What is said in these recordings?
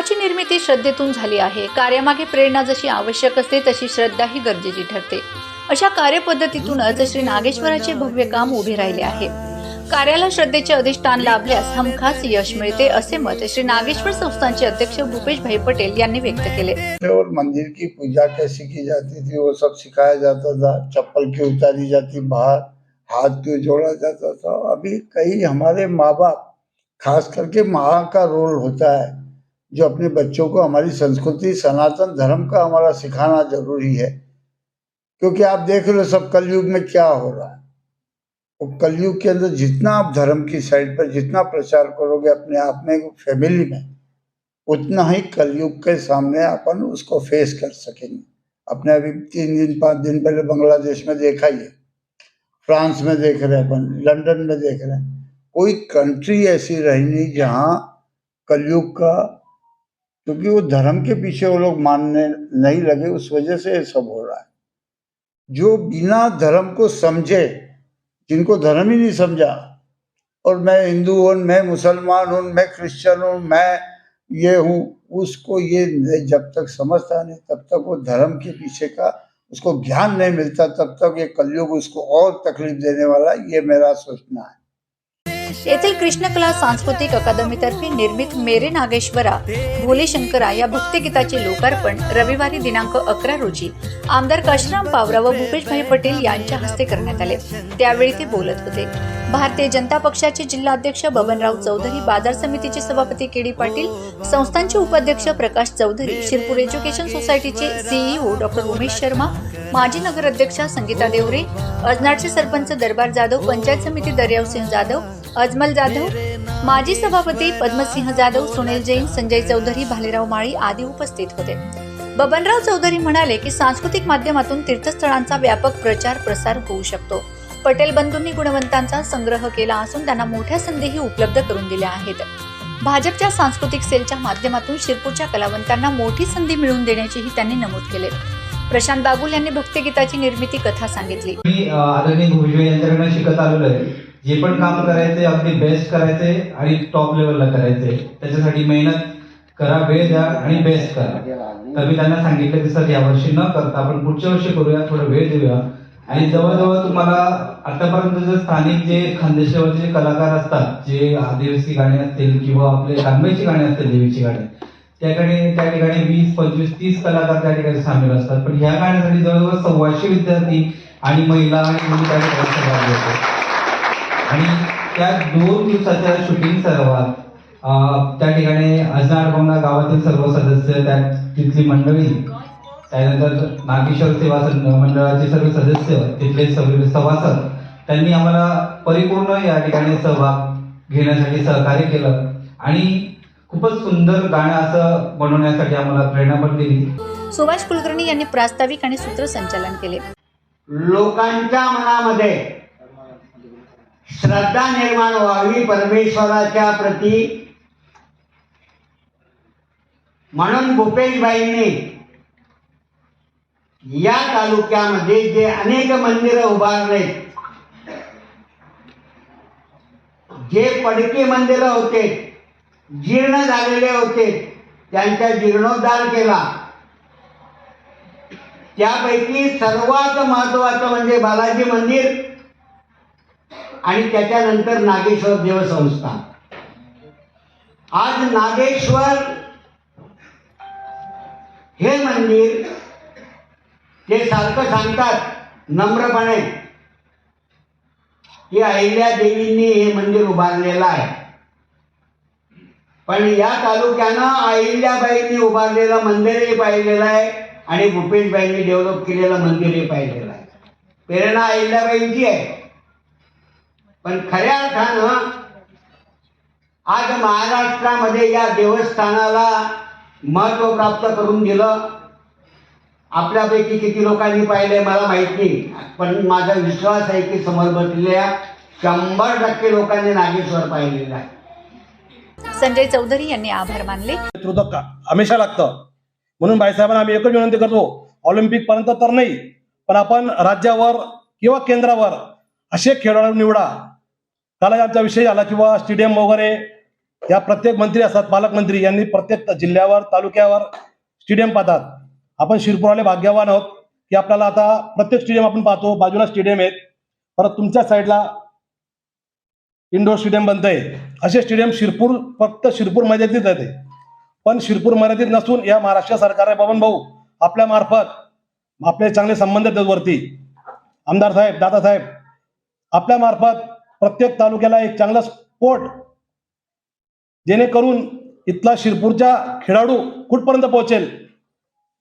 कामाची निर्मिती श्रद्धेतून झाली आहे. कार्यामागे प्रेरणा जशी आवश्यक असते तशी श्रद्धा ही गरजेची ठरते. अशा कार्यपद्धतीतूनच श्री नागेश्वराचे भव्य काम उभे राहिले आहे. कार्याला श्रद्धेचे अधिष्ठान लाभल्यास हमखास यश मिळते असे मत श्री नागेश्वर संस्थानचे अध्यक्ष भूपेश भाई पटेल यांनी व्यक्त केले. और मंदिर की पूजा कैसे की जाती थी वो सब सिखाया जाता था. चप्पल की उतारी जाती बाहर हाथ क्यों जोड़ा जाता था? अभी कई हमारे माँ बाप खास करके माँ का रोल होता है जो अपने बच्चों को हमारी संस्कृति, सनातन धर्म का हमारा सिखाना ज़रूरी है। क्योंकि आप देख रहे हो सब कलयुग में क्या हो रहा है। वो कलयुग के अंदर जितना आप धर्म की साइड पर जितना प्रचार करोगे अपने आप में फैमिली में, उतना ही कलयुग के सामने अपन उसको फेस कर सकेंगे। अपने अभी तीन दिन, पाँच दिन पहले बांग्लादेश में देखा ही है फ्रांस में देख रहे हैं अपन, लंदन में देख रहे हैं। कोई कंट्री ऐसी रही नहीं जहाँ कलयुग का क्योंकि वो धर्म के पीछे वो लोग मानने नहीं लगे, उस वजह से ये सब हो रहा है। जो बिना धर्म को समझे, जिनको धर्म ही नहीं समझा, और मैं हिंदू हूँ, मैं मुसलमान हूँ, मैं क्रिश्चियन हूँ, मैं ये हूँ, उसको ये जब तक समझता नहीं, तब तक वो धर्म के पीछे का उसको ज्ञान नहीं मिलता, तब तक ये कलयुग उसको और तकलीफ़ देने वाला ये मेरा सोचना है। येथील कृष्णकला सांस्कृतिक अकादमीतर्फे निर्मित मेरे नागेश्वरा भोले शंकरा या भक्तिगीताचे लोकार्पण रविवारी दिनांक अकरा रोजी आमदार काशीराम पावरा व भूपेशभाई पटेल यांच्या हस्ते करण्यात आले. त्यावेळी ते बोलत होते. भारतीय जनता पक्षाचे जिल्हाध्यक्ष बबनराव चौधरी बाजार समितीचे सभापती केडी पाटील संस्थांचे उपाध्यक्ष प्रकाश चौधरी शिरपूर एज्युकेशन सोसायटीचे सीईओ डॉक्टर उमेश शर्मा माजी नगराध्यक्षा संगीता देवरे अजनाडचे सरपंच दरबार जाधव पंचायत समिती दर्यावसिंह जाधव अजमल जाधव माजी सभापती पद्मसिंह जाधव सुनील जैन संजय चौधरी भालेराव माळी आदी उपस्थित होते. बबनराव चौधरी म्हणाले की सांस्कृतिक माध्यमातून तीर्थस्थळांचा व्यापक प्रचार प्रसार होऊ शकतो. पटेल बंधूंनी गुणवंतांचा संग्रह केला असून त्यांना मोठ्या संधीही उपलब्ध करून दिल्या आहेत. भाजपच्या सांस्कृतिक सेलच्या माध्यमातून शिरपूरच्या कलावंतांना मोठी संधी मिळवून देण्याचीही त्यांनी नमूद केले. प्रशांत बागुल यांनी भक्तिगीताची निर्मिती कथा सांगितली. मी आदरणीय भुजबळ यांच्याकडनं शिकत आलेलो आहे. जे पण काम करायचे अगदी बेस्ट करायचे आणि टॉप लेवलला करायचे त्याच्यासाठी मेहनत करा वेळ द्या आणि बेस्ट करा. तर मी त्यांना सांगितलं की सर यावर्षी न करता आपण पुढच्या वर्षी करूया थोडा वेळ देऊया. आणि जवळजवळ तुम्हाला आतापर्यंत जे स्थानिक जे खानदेशावरचे जे कलाकार असतात जे आदिवासी गाणी असतील किंवा आपले कांबेची गाणी असतील देवीची गाणी त्याकडे त्या ठिकाणी वीस पंचवीस तीस कलाकार त्या ठिकाणी सामील असतात. पण ह्या गाण्यासाठी जवळजवळ सव्वाशे विद्यार्थी आणि महिला आणि मुली त्या ठिकाणी सहभागी होतात. आणि त्या दोन दिवसाच्या शूटिंग सर्वात अं, त्या ठिकाणी अजनाडकोंडा गावातील सर्व सदस्य त्या तिथली मंडळी त्यानंतर नागेश्वर सेवा मंडळाचे सर्व सदस्य तिथले सर्व सभासद त्यांनी आम्हाला परिपूर्ण या ठिकाणी सहभाग घेण्यासाठी सहकार्य केलं. आणि खूपच सुंदर गाणं असं बनवण्यासाठी आम्हाला प्रेरणा पण दिली. सुभाष कुलकर्णी यांनी प्रास्ताविक आणि सूत्रसंचालन केले. लोकांच्या मनामध्ये श्रद्धा निर्माण व्हावी परमेश्वराच्या प्रती. म्हणून भूपेशबाईंनी या तालुक्यामध्ये जे अनेक मंदिरं उभारले जे पडके मंदिरं होते जीर्ण झालेले होते त्यांचा जीर्णोद्धार केला. त्यापैकी सर्वात महत्वाचं म्हणजे बालाजी मंदिर. आणि त्याच्यानंतर नागेश्वर देवसंस्था आज नागेश्वर हे मंदिर ते सारखं सांगतात नम्रपणे की अहिल्या देवींनी हे मंदिर उभारलेलं आहे. पण या तालुक्यानं अहिल्याबाईंनी उभारलेलं मंदिरही पाहिलेलं आहे आणि भूपेशबाईंनी डेव्हलप केलेलं मंदिरही पाहिलेलं आहे. प्रेरणा अहिल्याबाईंची आहे. पण खऱ्या अर्थानं आज महाराष्ट्रामध्ये या देवस्थानाला महत्त्व प्राप्त करून दिलं. आपल्यापैकी किती लोकांनी पाहिले मला माहीत नाही. पण माझा विश्वास आहे की समोर बसलेल्या शंभर टक्के लोकांनी नागेश्वर पाहिलेलं आहे. संजय चौधरी यांनी आभार मानले. नेतृत्व हमेशा लागतं. म्हणून बाईसाहेबांना आम्ही एकच विनंती करतो. ऑलिम्पिक पर्यंत तर नाही पण आपण राज्यावर किंवा केंद्रावर असे खेळाडू निवडा. त्याला आमचा विषय आला किंवा स्टेडियम वगैरे या प्रत्येक मंत्री असतात पालकमंत्री यांनी प्रत्येक जिल्ह्यावर तालुक्यावर स्टेडियम पाहतात. आपण शिरपूरवाले भाग्यवान आहोत की आपल्याला आता प्रत्येक स्टेडियम आपण पाहतो बाजूला स्टेडियम आहेत. परत तुमच्या साईडला इंडोर स्टेडियम बनतंय. असे स्टेडियम शिरपूर फक्त शिरपूर मर्यादित आहे. पण शिरपूर मर्यादित नसून या महाराष्ट्र सरकारने बबन भाऊ आपल्या मार्फत आपले चांगले संबंध आहेत वरती आमदार साहेब दादा साहेब आपल्या मार्फत प्रत्येक तालुक्याला एक चांगला स्पोर्ट जेणेकरून इथला शिरपूरच्या खेळाडू कुठपर्यंत पोहोचेल?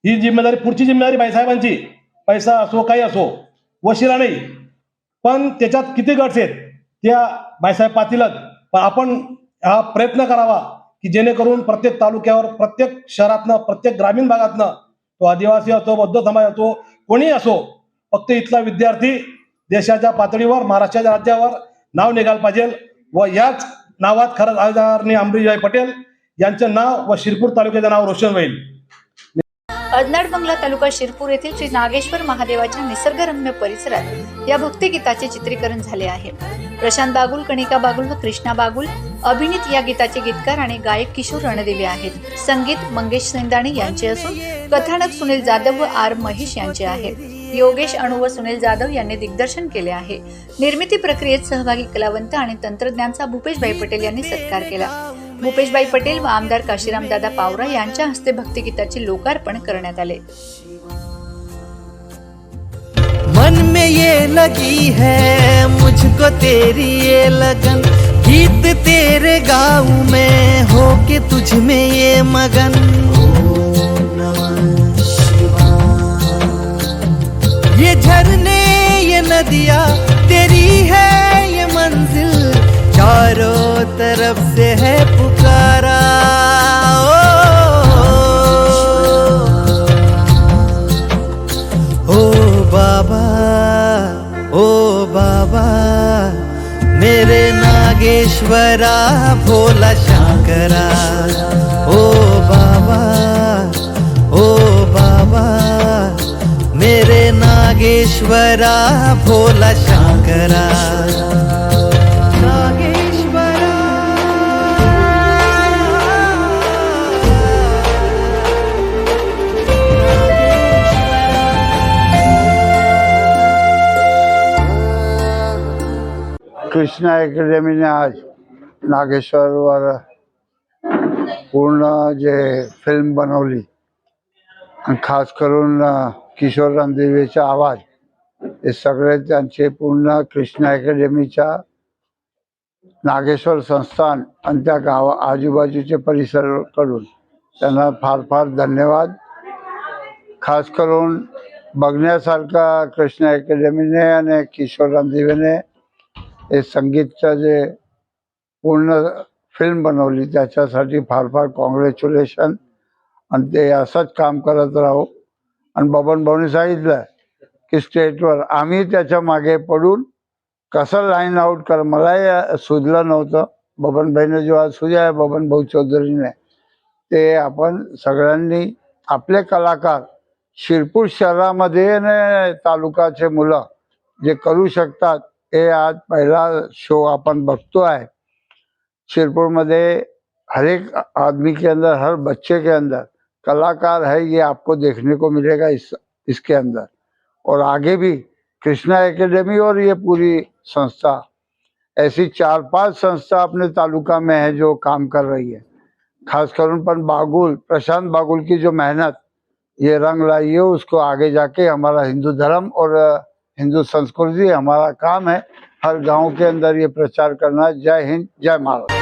ही जिम्मेदारी पुढची जिम्मेदारी बाईसाहेबांची पैसा असो काही असो वशिला नाही. पण त्याच्यात किती गट्स आहेत त्या बाईसाहेब पाटीलच पण आपण हा प्रयत्न करावा की जेणेकरून प्रत्येक तालुक्यावर प्रत्येक शहरातनं प्रत्येक ग्रामीण भागातनं तो आदिवासी असो बौद्ध समाज असो कोणी असो फक्त इथला विद्यार्थी देशाच्या पातळीवर महाराष्ट्राच्या राज्यावर नाव निघायला पाहिजे व याच नावात खरंच आमदारनी अंबरीजाई पटेल यांचं नाव व शिरपूर तालुक्याचं नाव रोशन होईल. अजनाड बंगला तालुका शिरपूर येथील श्री नागेश्वर महादेवाच्या निसर्गरम्य परिसरात या भक्तिगीताचे चित्रीकरण झाले आहे. प्रशांत बागुल कणिका बागुल व कृष्णा बागुल अभिनीत या गीताचे गीतकार आणि गायक किशोर रणदिवे आहेत. संगीत मंगेश सेंदाणे यांचे असून कथानक सुनील जाधव व आर महेश यांचे आहे योगेश अणु व सुनील जाधव यांनी दिग्दर्शन केले आहे. निर्मिती प्रक्रियेत सहभागी कलावंत आणि तंत्रज्ञांचा भूपेशभाई पटेल यांनी सत्कार केला. भूपेशभाई पटेल व आमदार काशीराम दादा पावरा यांच्या हस्ते भक्तिगीताचे लोकार्पण करण्यात आले. मन में ये लगी है मुझको तेरी ये लगन। गीत तेरे गाऊ में हो के तुझ में ये मगन। ये नदियाँ तेरी है ये मंजिल चारों तरफ़ से है पुकारा। ओ, ओ बाबा ओ बाबा मेरे नागेश्वरा भोला शंकरा। ओ बाबा नागेश्वरा भोला शंकरा. कृष्णा अकॅडमीने आज नागेश्वरवर पूर्ण जे फिल्म बनवली. आणि खास करून किशोर रामदेवीचा आवाज. हे सगळे त्यांचे पूर्ण कृष्णा अकॅडमीच्या नागेश्वर संस्थान आणि त्या गावा आजूबाजूचे परिसरकडून. त्यांना फार फार धन्यवाद. खास करून बघण्यासारखा कृष्णा अकॅडमीने आणि किशोर रामदेवीने हे संगीतचं जे पूर्ण फिल्म बनवली त्याच्यासाठी फार फार कॉंग्रॅच्युलेशन आणि ते असंच काम करत राहू. आणि बबन भाऊनी सांगितलं की स्टेटवर आम्ही त्याच्यामागे पडून कसं लाईन आउट कर मलाही सुजलं नव्हतं. बबनभाईने जेव्हा सुद्या बबन भाऊ चौधरीने ते आपण सगळ्यांनी आपले कलाकार शिरपूर शहरामध्ये तालुकाचे मुलं जे करू शकतात हे आज पहिला शो आपण बघतो आहे. शिरपूरमध्ये हर एक आदमी के अंदर हर बच्चे के अंदर कलाकार है, ये आपको देखने को मिलेगा इस, इसके अंदर। और आगे भी कृष्णा एकेडमी और ये पूरी संस्था, ऐसी चार पाँच संस्था अपने तालुका में है जो काम कर रही है। खासकर उन पर बागुल, प्रशांत बागुल की जो मेहनत, ये रंग लाई है, उसको आगे जाके हमारा हिंदू धर्म और हिंदू संस्कृति, हमारा काम है, हर गाँव के अंदर ये प्रचार करना। जय हिंद, जय महाराष्ट्र